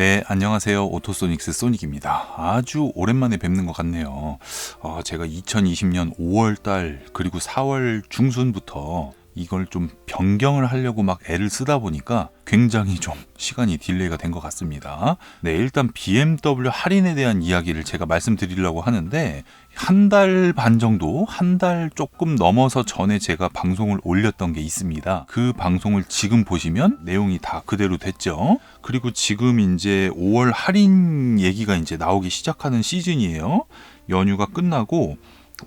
네, 안녕하세요. 오토소닉스 소닉입니다. 아주 오랜만에 뵙는 것 같네요. 어, 제가 2020년 5월 달 그리고 4월 중순부터 이걸 좀 변경을 하려고 막 애를 쓰다 보니까 굉장히 좀 시간이 딜레이가 된 것 같습니다. 네, 일단 BMW 할인에 대한 이야기를 제가 말씀드리려고 하는데 한 달 반 정도, 한 달 조금 넘어서 전에 제가 방송을 올렸던 게 있습니다. 그 방송을 지금 보시면 내용이 다 그대로 됐죠. 그리고 지금 이제 5월 할인 얘기가 이제 나오기 시작하는 시즌이에요. 연휴가 끝나고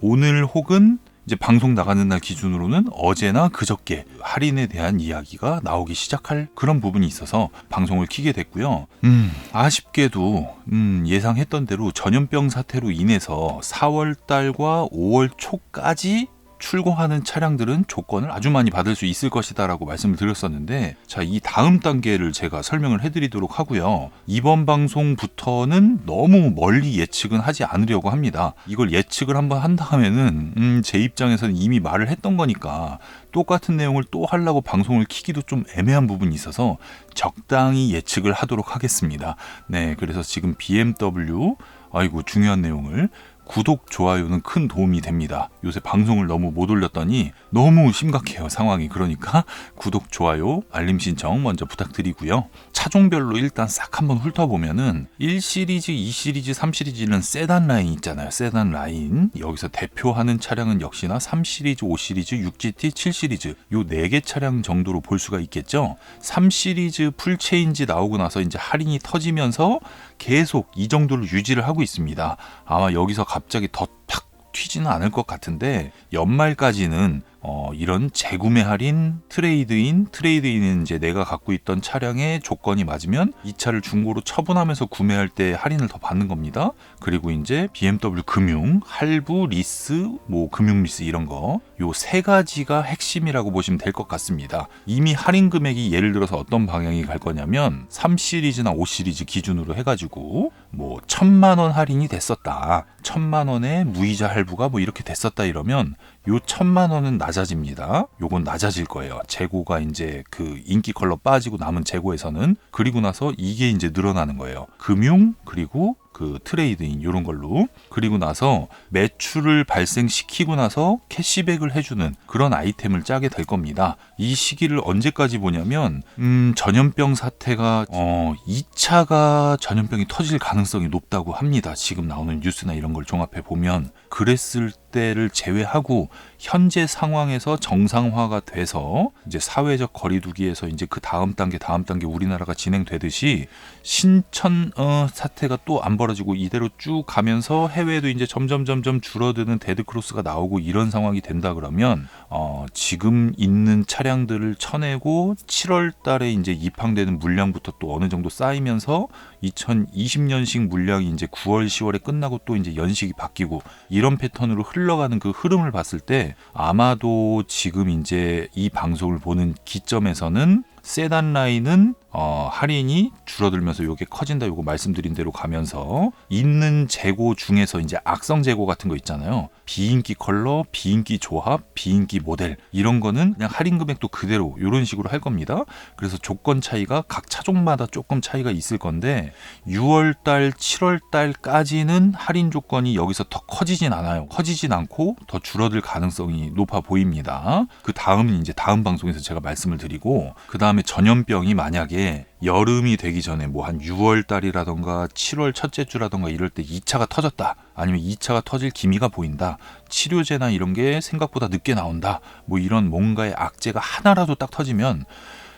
오늘 혹은 이제 방송 나가는 날 기준으로는 어제나 그저께 할인에 대한 이야기가 나오기 시작할 그런 부분이 있어서 방송을 키게 됐고요. 음, 아쉽게도 음, 예상했던 대로 전염병 사태로 인해서 4월 달과 5월 초까지 출고하는 차량들은 조건을 아주 많이 받을 수 있을 것이다라고 말씀을 드렸었는데 자, 이 다음 단계를 제가 설명을 해 드리도록 하고요. 이번 방송부터는 너무 멀리 예측은 하지 않으려고 합니다. 이걸 예측을 한번 한 다음에는 음, 제 입장에서는 이미 말을 했던 거니까 똑같은 내용을 또 하려고 방송을 키기도 좀 애매한 부분이 있어서 적당히 예측을 하도록 하겠습니다. 네, 그래서 지금 BMW 아이고 중요한 내용을 구독, 좋아요는 큰 도움이 됩니다. 요새 방송을 너무 못 올렸더니 너무 심각해요, 상황이. 그러니까 구독, 좋아요, 알림 신청 먼저 부탁드리고요. 차종별로 일단 싹 한번 훑어보면은 1시리즈, 2시리즈, 3시리즈는 세단 라인 있잖아요. 세단 라인. 여기서 대표하는 차량은 역시나 3시리즈, 5시리즈, 6GT, 7시리즈 요 4개 차량 정도로 볼 수가 있겠죠. 3시리즈 풀체인지 나오고 나서 이제 할인이 터지면서 계속 이 정도로 유지를 하고 있습니다. 아마 여기서 갑자기 더탁 튀지는 않을 것 같은데 연말까지는 어, 이런 재구매 할인, 트레이드인, 트레이드인은 이제 내가 갖고 있던 차량의 조건이 맞으면 이 차를 중고로 처분하면서 구매할 때 할인을 더 받는 겁니다. 그리고 이제 BMW 금융, 할부, 리스, 뭐 금융 리스 이런 거, 요 세 가지가 핵심이라고 보시면 될 것 같습니다. 이미 할인 금액이 예를 들어서 어떤 방향이 갈 거냐면 3 시리즈나 5 시리즈 기준으로 해가지고 뭐 천만 원 할인이 됐었다, 천만 원의 무이자 할부가 뭐 이렇게 됐었다 이러면 요 천만 원은 낮아집니다. 요건 낮아질 거예요. 재고가 이제 그 인기 컬러 빠지고 남은 재고에서는 그리고 나서 이게 이제 늘어나는 거예요. 금융 그리고 그 트레이드인 이런 걸로 그리고 나서 매출을 발생시키고 나서 캐시백을 해주는 그런 아이템을 짜게 될 겁니다. 이 시기를 언제까지 보냐면 음, 전염병 사태가 어, 2차가 전염병이 터질 가능성이 높다고 합니다. 지금 나오는 뉴스나 이런 걸 종합해 보면 그랬을 때를 제외하고 현재 상황에서 정상화가 돼서 이제 사회적 거리두기에서 이제 그 다음 단계 다음 단계 우리나라가 진행되듯이 신천 어, 사태가 또 안 벌어지고 이대로 쭉 가면서 해외에도 이제 점점 점점 줄어드는 데드 크로스가 나오고 이런 상황이 된다 그러면 어, 지금 있는 차량들을 쳐내고 7월 달에 이제 입항되는 물량부터 또 어느 정도 쌓이면서 2020년식 물량이 이제 9월 10월에 끝나고 또 이제 연식이 바뀌고 이런 패턴으로 흘러가는 그 흐름을 봤을 때 아마도 지금 이제 이 방송을 보는 기점에서는 세단 라인은 어, 할인이 줄어들면서 요게 커진다 요거 말씀드린 대로 가면서 있는 재고 중에서 이제 악성 재고 같은 거 있잖아요. 비인기 컬러, 비인기 조합, 비인기 모델 이런 거는 그냥 할인 금액도 그대로 이런 식으로 할 겁니다. 그래서 조건 차이가 각 차종마다 조금 차이가 있을 건데 6월 달, 7월 달까지는 할인 조건이 여기서 더 커지진 않아요. 커지진 않고 더 줄어들 가능성이 높아 보입니다. 그 다음은 이제 다음 방송에서 제가 말씀을 드리고 그 다음에 전염병이 만약에 여름이 되기 전에 뭐 한 6월 달이라던가 7월 첫째 주라던가 이럴 때 2차가 터졌다. 아니면 2차가 터질 기미가 보인다. 치료제나 이런 게 생각보다 늦게 나온다. 뭐 이런 뭔가의 악재가 하나라도 딱 터지면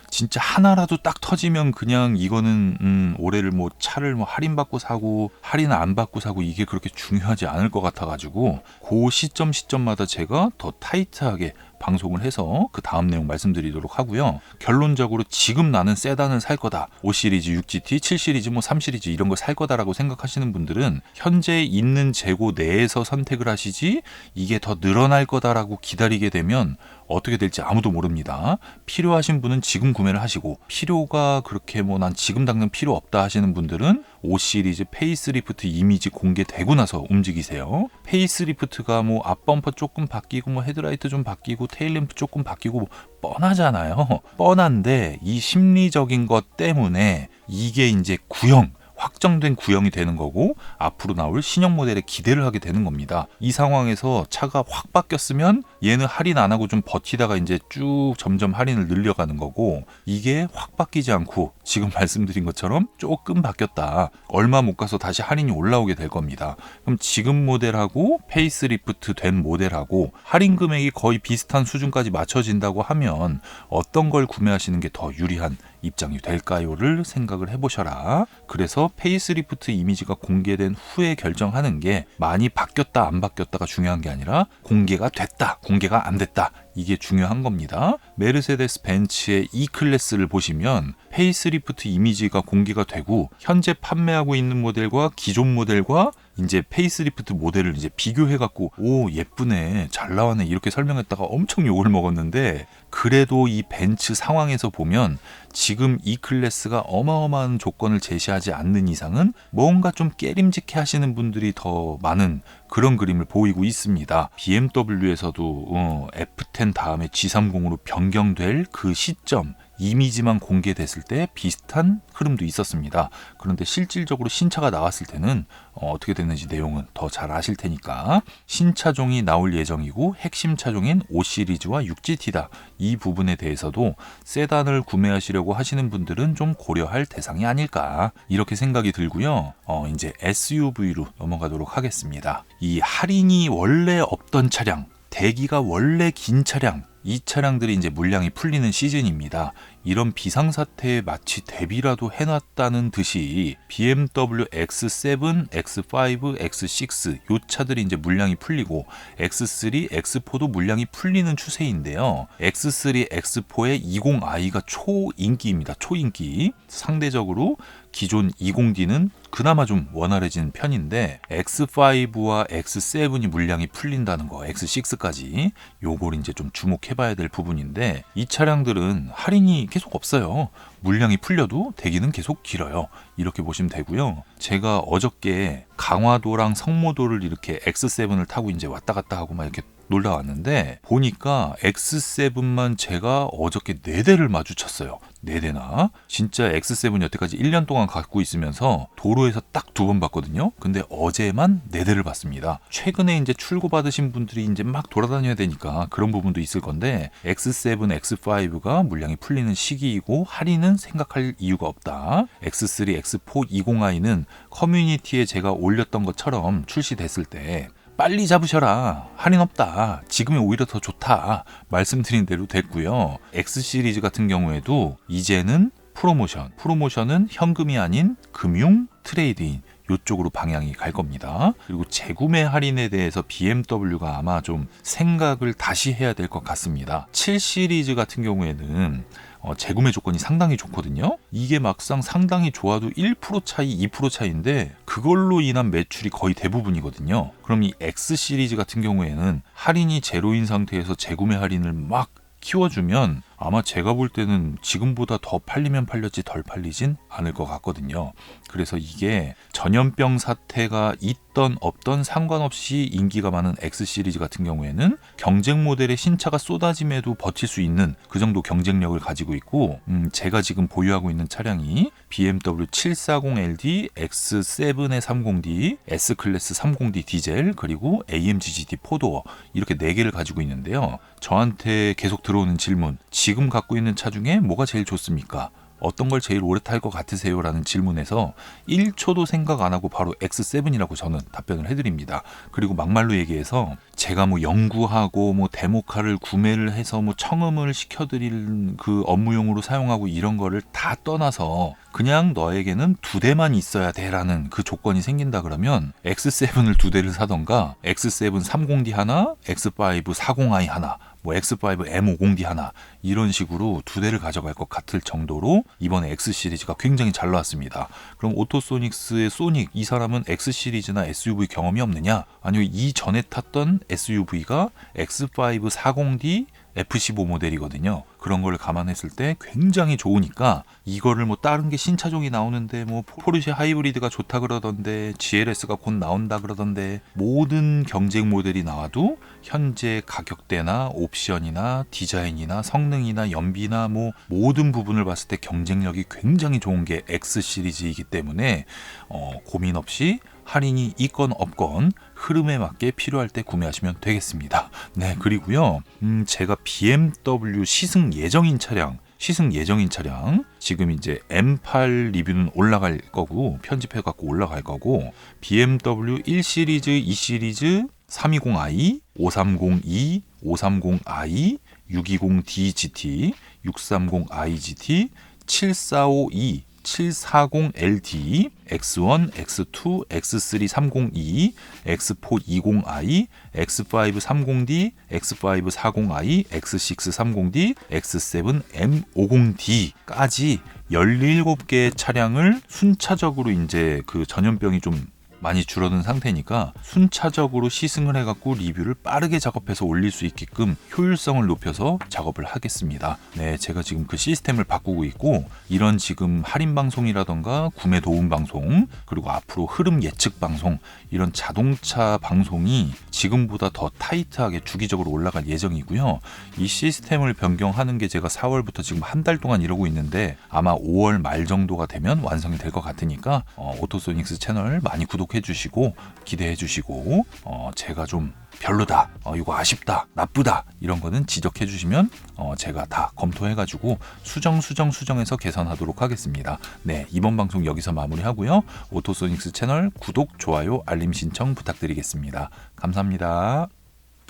진짜 하나라도 딱 터지면 그냥 이거는 음, 올해를 뭐 차를 뭐 할인 받고 사고 할인 안 받고 사고 이게 그렇게 중요하지 않을 것 같아 가지고 그 시점 시점마다 제가 더 타이트하게 방송을 해서 그 다음 내용 말씀드리도록 하고요. 결론적으로 지금 나는 세단을 살 거다. 5 시리즈, 6GT, 7 시리즈, 뭐 3 시리즈 이런 거 살 거다라고 생각하시는 분들은 현재 있는 재고 내에서 선택을 하시지 이게 더 늘어날 거다라고 기다리게 되면 어떻게 될지 아무도 모릅니다. 필요하신 분은 지금 구매를 하시고 필요가 그렇게 뭐 난 지금 당장 필요 없다 하시는 분들은 5 시리즈 페이스리프트 이미지 공개되고 나서 움직이세요. 페이스리프트가 뭐 앞범퍼 조금 바뀌고 뭐 헤드라이트 좀 바뀌고 테일램프 조금 바뀌고 뻔하잖아요. 뻔한데 이 심리적인 것 때문에 이게 이제 구형 확정된 구형이 되는 거고 앞으로 나올 신형 모델에 기대를 하게 되는 겁니다. 이 상황에서 차가 확 바뀌었으면 얘는 할인 안 하고 좀 버티다가 이제 쭉 점점 할인을 늘려가는 거고 이게 확 바뀌지 않고 지금 말씀드린 것처럼 조금 바뀌었다. 얼마 못 가서 다시 할인이 올라오게 될 겁니다. 그럼 지금 모델하고 페이스리프트 된 모델하고 할인 금액이 거의 비슷한 수준까지 맞춰진다고 하면 어떤 걸 구매하시는 게 더 유리한 입장이 될까요를 생각을 해보셔라. 그래서 페이스리프트 이미지가 공개된 후에 결정하는 게 많이 바뀌었다 안 바뀌었다가 중요한 게 아니라 공개가 됐다 공개가 안 됐다 이게 중요한 겁니다. 메르세데스 벤츠의 E 클래스를 보시면 페이스리프트 이미지가 공개가 되고 현재 판매하고 있는 모델과 기존 모델과 이제 페이스리프트 모델을 이제 비교해 갖고 오 예쁘네 잘 나왔네 이렇게 설명했다가 엄청 욕을 먹었는데 그래도 이 벤츠 상황에서 보면 지금 이 클래스가 어마어마한 조건을 제시하지 않는 이상은 뭔가 좀 깨림직해 하시는 분들이 더 많은 그런 그림을 보이고 있습니다. BMW에서도 어, F10 다음에 G30으로 변경될 그 시점 이미지만 공개됐을 때 비슷한 흐름도 있었습니다. 그런데 실질적으로 신차가 나왔을 때는 어, 떻게 됐는지 내용은 더 잘 아실 테니까 신차종이 나올 예정이고 핵심 차종인 5 시리즈와 6GT다. 이 부분에 대해서도 세단을 구매하시려고 하시는 분들은 좀 고려할 대상이 아닐까 이렇게 생각이 들고요. 어, 이제 SUV로 넘어가도록 하겠습니다. 이 할인이 원래 없던 차량 대기가 원래 긴 차량 이 차량들이 이제 물량이 풀리는 시즌입니다. 이런 비상사태에 마치 대비라도 해놨다는 듯이 BMW X7, X5, X6 요 차들이 이제 물량이 풀리고 X3, X4도 물량이 풀리는 추세인데요. X3, X4의 20i가 초인기입니다. 초인기. 상대적으로 기존 20D는 그나마 좀 원활해진 편인데 X5와 X7이 물량이 풀린다는 거, X6까지 요걸 이제 좀 주목해봐야 될 부분인데 이 차량들은 할인이 계속 없어요. 물량이 풀려도 대기는 계속 길어요. 이렇게 보시면 되고요. 제가 어저께 강화도랑 성모도를 이렇게 X7을 타고 이제 왔다 갔다 하고 막 이렇게 놀다 왔는데 보니까 X7만 제가 어저께 4대를 마주쳤어요. 4대나. 진짜 X7 여태까지 1년 동안 갖고 있으면서 도로에서 딱 두 번 봤거든요. 근데 어제만 4대를 봤습니다. 최근에 이제 출고 받으신 분들이 이제 막 돌아다녀야 되니까 그런 부분도 있을 건데 X7, X5가 물량이 풀리는 시기이고 할인은 생각할 이유가 없다. X3, X4, 20i는 커뮤니티에 제가 올렸던 것처럼 출시됐을 때 빨리 잡으셔라. 할인 없다. 지금이 오히려 더 좋다. 말씀드린 대로 됐고요. X 시리즈 같은 경우에도 이제는 프로모션. 프로모션은 현금이 아닌 금융 트레이드인. 요쪽으로 방향이 갈 겁니다. 그리고 재구매 할인에 대해서 BMW가 아마 좀 생각을 다시 해야 될 것 같습니다. 7 시리즈 같은 경우에는 어, 재구매 조건이 상당히 좋거든요. 이게 막상 상당히 좋아도 1% 차이, 2% 차이인데 그걸로 인한 매출이 거의 대부분이거든요. 그럼 이 X 시리즈 같은 경우에는 할인이 제로인 상태에서 재구매 할인을 막 키워주면 아마 제가 볼 때는 지금보다 더 팔리면 팔렸지 덜 팔리진 않을 것 같거든요. 그래서 이게 전염병 사태가 있던 없던 상관없이 인기가 많은 X 시리즈 같은 경우에는 경쟁 모델의 신차가 쏟아짐에도 버틸 수 있는 그 정도 경쟁력을 가지고 있고 음, 제가 지금 보유하고 있는 차량이 BMW 740LD, X7의 30D, S 클래스 30D 디젤 그리고 AMG GT 4도어 이렇게 네 개를 가지고 있는데요. 저한테 계속 들어오는 질문 지금 갖고 있는 차 중에 뭐가 제일 좋습니까? 어떤 걸 제일 오래 탈 것 같으세요? 라는 질문에서 1초도 생각 안 하고 바로 X7이라고 저는 답변을 해드립니다. 그리고 막말로 얘기해서 제가 뭐 연구하고 뭐 데모카를 구매를 해서 뭐 청음을 시켜드릴 그 업무용으로 사용하고 이런 거를 다 떠나서 그냥 너에게는 두 대만 있어야 돼라는 그 조건이 생긴다 그러면 X7을 두 대를 사던가 X7 30D 하나, X5 40i 하나 뭐 X5 M50D 하나 이런 식으로 두 대를 가져갈 것 같을 정도로 이번에 X 시리즈가 굉장히 잘 나왔습니다. 그럼 오토소닉스의 소닉 이 사람은 X 시리즈나 SUV 경험이 없느냐? 아니면 이전에 탔던 SUV가 X5 40D F15 모델이거든요. 그런 걸 감안했을 때 굉장히 좋으니까 이거를 뭐 다른 게 신차종이 나오는데 뭐 포르쉐 하이브리드가 좋다 그러던데 GLS가 곧 나온다 그러던데 모든 경쟁 모델이 나와도 현재 가격대나 옵션이나 디자인이나 성능이나 연비나 뭐 모든 부분을 봤을 때 경쟁력이 굉장히 좋은 게 X 시리즈이기 때문에 어, 고민 없이 할인이 있건 없건 흐름에 맞게 필요할 때 구매하시면 되겠습니다. 네, 그리고요. 음, 제가 BMW 시승 예정인 차량 시승 예정인 차량 지금 이제 M8 리뷰는 올라갈 거고 편집해 갖고 올라갈 거고 BMW 1 시리즈, 2 시리즈, 320i, 530e, 530i, 620d GT, 630i GT, 7452 740LT, X1, X2, X3 302, X4 20i, X5 30D, X5 40i, X6 30D, X7 M50D까지 17개의 차량을 순차적으로 이제 그 전염병이 좀 많이 줄어든 상태니까 순차적으로 시승을 해갖고 리뷰를 빠르게 작업해서 올릴 수 있게끔 효율성을 높여서 작업을 하겠습니다. 네, 제가 지금 그 시스템을 바꾸고 있고 이런 지금 할인 방송이라던가 구매 도움 방송 그리고 앞으로 흐름 예측 방송 이런 자동차 방송이 지금보다 더 타이트하게 주기적으로 올라갈 예정이고요. 이 시스템을 변경하는 게 제가 4월부터 지금 한 달 동안 이러고 있는데 아마 5월 말 정도가 되면 완성이 될 것 같으니까 어, 오토소닉스 채널 많이 구독해 주시고 기대해 주시고 어, 제가 좀 별로다, 어, 이거 아쉽다, 나쁘다 이런 거는 지적해 주시면 어, 제가 다 검토해 가지고 수정 수정 수정해서 개선하도록 하겠습니다. 네 이번 방송 여기서 마무리하고요. 오토소닉스 채널 구독, 좋아요, 알림 신청 부탁드리겠습니다. 감사합니다.